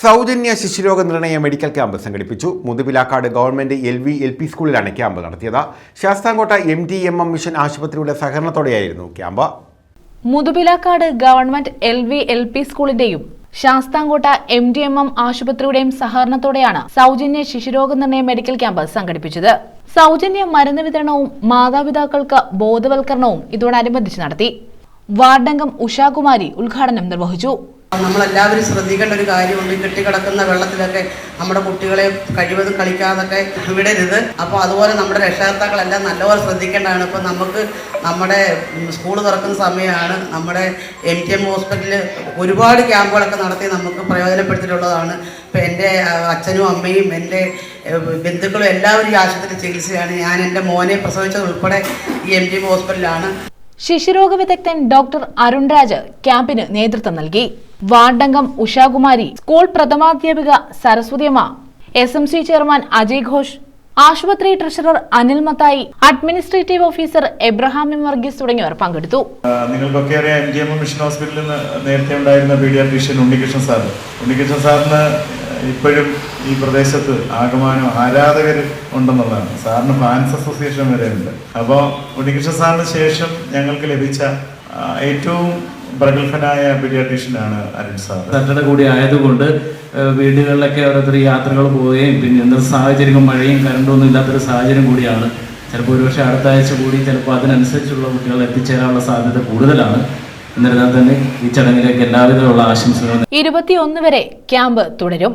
സൗജന്യ ശിശുരോഗ നിർണയ medical camp സംഘടിപ്പിച്ചു. Muthupilakkad government L V L P സ്കൂളിലാണ് ക്യാമ്പ് നടത്തിയത്. Sasthamkotta M T M M mission ആശുപത്രിയുടെ സഹകരണത്തോടെയായിരുന്നു camp. Muthupilakkad government L V L P സ്കൂളിന്റെയും Sasthamkotta M D M M ആശുപത്രിയുടെയും സഹകരണത്തോടെയാണ് സൗജന്യ ശിശുരോഗ നിർണയ മെഡിക്കൽ ക്യാമ്പ് സംഘടിപ്പിച്ചത്. സൗജന്യ മരുന്ന് വിതരണവും മാതാപിതാക്കൾക്ക് ബോധവൽക്കരണവും ഇതോടനുബന്ധിച്ച് നടത്തി. വാർഡംഗം ഉഷാകുമാരി ഉദ്ഘാടനം നിർവഹിച്ചു. നമ്മളെല്ലാവരും ശ്രദ്ധിക്കേണ്ട ഒരു കാര്യമുണ്ട്. കെട്ടിക്കിടക്കുന്ന വെള്ളത്തിലൊക്കെ നമ്മുടെ കുട്ടികളെ കഴിവതും കളിക്കാതൊക്കെ വിടരുത്. അപ്പോൾ അതുപോലെ നമ്മുടെ രക്ഷകർത്താക്കളെല്ലാം നല്ലപോലെ ശ്രദ്ധിക്കേണ്ടതാണ്. ഇപ്പോൾ നമുക്ക് നമ്മുടെ സ്കൂൾ തുറക്കുന്ന സമയമാണ് നമ്മുടെ എം ടി എം ഹോസ്പിറ്റലിൽ ഒരുപാട് ക്യാമ്പുകളൊക്കെ നടത്തി നമുക്ക് പ്രയോജനപ്പെടുത്തിയിട്ടുള്ളതാണ്. ഇപ്പോൾ എന്റെ അച്ഛനും അമ്മയും എന്റെ ബന്ധുക്കളും എല്ലാവരും ഈ ആശുപത്രി ചികിത്സയാണ്. ഞാൻ എന്റെ മോനെ പ്രസവിച്ചത് ഉൾപ്പെടെ ഈ എം ടി എം ഹോസ്പിറ്റലിലാണ്. ശിശുരോഗ വിദഗ്ധൻ ഡോക്ടർ അരുൺരാജ് ക്യാമ്പിന് നേതൃത്വം നൽകി. വാർഡംഗം Ushakumari school പ്രഥമാധ്യാപിക Saraswathiyamma S M C chairman Ajay Ghosh ആശുപത്രി treasurer Anil Mathai administrative officer Abraham Varghese തുടങ്ങിയവർ പങ്കെടുത്തു. നിങ്ങൾക്കൊക്കെ അറിയാം എം ജി എം മിഷൻ ഹോസ്പിറ്റലിൽ നിന്ന് നേരത്തെ ഉണ്ടായിരുന്ന പീഡിയാട്രീഷ്യൻ ഉണ്ണികൃഷ്ണൻ സാർ ഉണ്ണികൃഷ്ണൻ സാറിന് ഇപ്പോഴും ഈ പ്രദേശത്ത് ആകമാനം ആരാധകർ ഉണ്ടെന്നുള്ളതാണ്. സാറിന് ഫാൻസ് അസോസിയേഷൻ വരെ ഉണ്ട്. അപ്പോൾ ഉണ്ണികൃഷ്ണ സാറിന് ശേഷം ഞങ്ങൾക്ക് ലഭിച്ച ഏറ്റവും പ്രഗത്ഭനായ പീഡിയാട്രീഷ്യനാണ് അരുൺ സാർ. സാറ്റർഡേ കൂടി ആയതുകൊണ്ട് വീടുകളിലൊക്കെ ഓരോരുത്തർ യാത്രകൾ പോവുകയും പിന്നെ ഇന്നത്തെ സാഹചര്യം മഴയും കറണ്ടും ഒന്നും ഇല്ലാത്തൊരു സാഹചര്യം കൂടിയാണ്. ചിലപ്പോൾ ഒരുപക്ഷെ അടുത്ത ആഴ്ച കൂടി ചിലപ്പോൾ അതിനനുസരിച്ചുള്ള കുട്ടികൾ എത്തിച്ചേരാനുള്ള സാധ്യത കൂടുതലാണ്. എന്നിരുന്നാൽ തന്നെ ഈ ചടങ്ങിലേക്ക് എല്ലാവിധമുള്ള ആശംസകളും ഇരുപത്തിയൊന്ന് വരെ ക്യാമ്പ് തുടരും.